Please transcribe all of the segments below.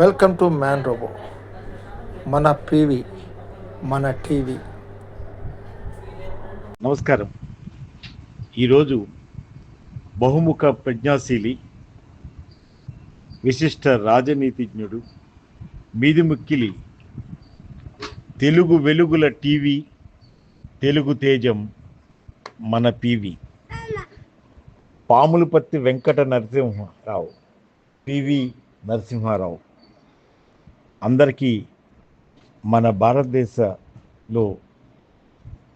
Welcome to man robo మన PV మన TV నమస్కారం. ఈరోజు బహుముఖ ప్రజ్ఞాశీలి విశిష్ట రాజనీతిజ్ఞుడు మీదిముక్కిలి తెలుగు వెలుగుల టీవీ తెలుగు తేజం మన పీవి పాములపత్తి వెంకట నరసింహారావు పివి నరసింహారావు. అందరికీ మన భారతదేశంలో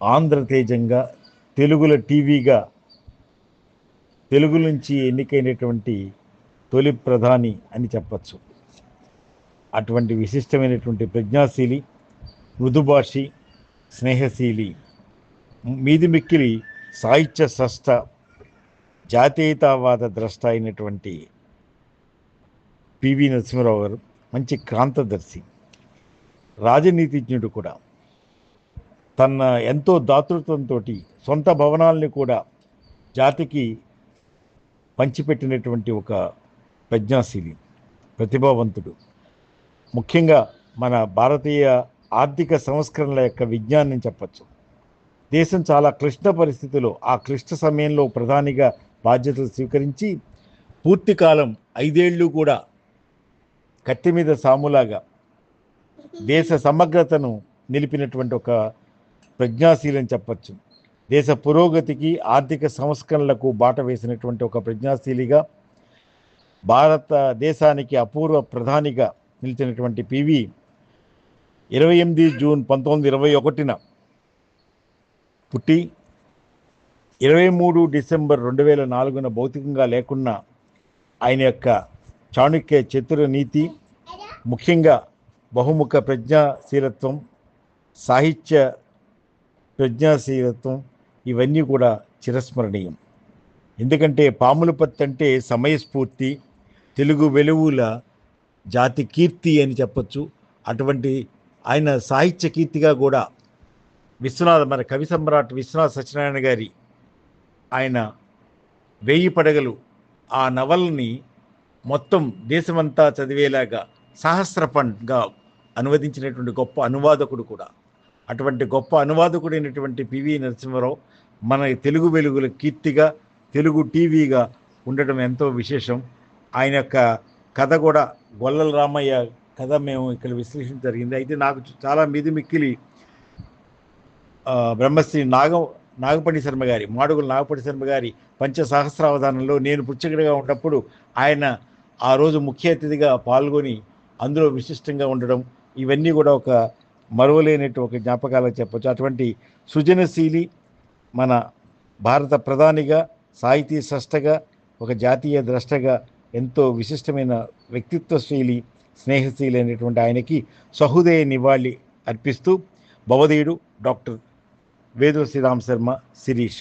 ఆంధ్రతేజంగా తెలుగుల టీవీగా తెలుగు నుంచి ఎన్నికైనటువంటి తొలి ప్రధాని అని చెప్పచ్చు. అటువంటి విశిష్టమైనటువంటి ప్రజ్ఞాశీలి మృదుభాషి స్నేహశీలి మీది మిక్కిలి సాహిత్య స్రష్ట జాతీయతావాద ద్రష్ట అయినటువంటి పివి నరసింహరావు గారు మంచి క్రాంతదర్శి రాజనీతిజ్ఞుడు కూడా. తన ఎంతో దాతృత్వంతో సొంత భవనాల్ని కూడా జాతికి పంచిపెట్టినటువంటి ఒక ప్రజ్ఞాశీలి ప్రతిభావంతుడు. ముఖ్యంగా మన భారతీయ ఆర్థిక సంస్కరణల యొక్క విజ్ఞానం చెప్పచ్చు. దేశం చాలా క్లిష్ట పరిస్థితిలో ఆ క్లిష్ట సమయంలో ప్రధానిగా బాధ్యతలు స్వీకరించి పూర్తి కాలం ఐదేళ్ళు కూడా కత్తి మీద సాములాగా దేశ సమగ్రతను నిలిపినటువంటి ఒక ప్రజ్ఞాశీలని చెప్పచ్చు. దేశ పురోగతికి ఆర్థిక సంస్కరణలకు బాట వేసినటువంటి ఒక ప్రజ్ఞాశీలిగా భారతదేశానికి అపూర్వ ప్రధానిగా నిలిచినటువంటి పివి ఇరవై ఎనిమిది జూన్ పంతొమ్మిది ఇరవై ఒకటిన పుట్టి ఇరవై మూడు డిసెంబర్ రెండు వేల నాలుగున భౌతికంగా లేకున్నా ఆయన యొక్క చాణుక్య చతుర నీతి ముఖ్యంగా బహుముఖ ప్రజ్ఞాశీలత్వం సాహిత్య ప్రజ్ఞాశీలత్వం ఇవన్నీ కూడా చిరస్మరణీయం. ఎందుకంటే పాములపత్తి అంటే సమయస్ఫూర్తి తెలుగు వెలువుల జాతి కీర్తి అని చెప్పొచ్చు. అటువంటి ఆయన సాహిత్య కీర్తిగా కూడా విశ్వనాథ మన కవి సమ్రాట్ విశ్వనాథ సత్యనారాయణ గారి ఆయన వేయి పడగలు ఆ నవల్ని మొత్తం దేశమంతా చదివేలాగా సహస్రపండ్గా అనువదించినటువంటి గొప్ప అనువాదకుడు కూడా. అటువంటి గొప్ప అనువాదకుడైనటువంటి పివి నరసింహారావు మన తెలుగు వెలుగుల కీర్తిగా తెలుగు టీవీగా ఉండటం ఎంతో విశేషం. ఆయన యొక్క కథ కూడా గొల్లల రామయ్య కథ మేము ఇక్కడ విశ్లేషణ జరిగింది. అయితే నాకు చాలా మిది మిక్కిలి బ్రహ్మశ్రీ నాగ నాగపణి శర్మ గారి మాడుగుల నాగపణి శర్మ గారి పంచ సహస్రావధానంలో నేను పుచ్చకుడిగా ఉన్నప్పుడు ఆయన ఆ రోజు ముఖ్య అతిథిగా పాల్గొని అందులో విశిష్టంగా ఉండడం ఇవన్నీ కూడా ఒక మరువలేనట్టు ఒక జ్ఞాపకాలకు చెప్పచ్చు. అటువంటి సృజనశీలి మన భారత ప్రధానిగా సాహితీ స్రష్టగా ఒక జాతీయ ద్రష్టగా ఎంతో విశిష్టమైన వ్యక్తిత్వశీలి స్నేహశీలి అనేటువంటి ఆయనకి సహృదయ నివాళి అర్పిస్తూ భవదేయుడు డాక్టర్ వేదో శ్రీరామ్ శర్మ శిరీష.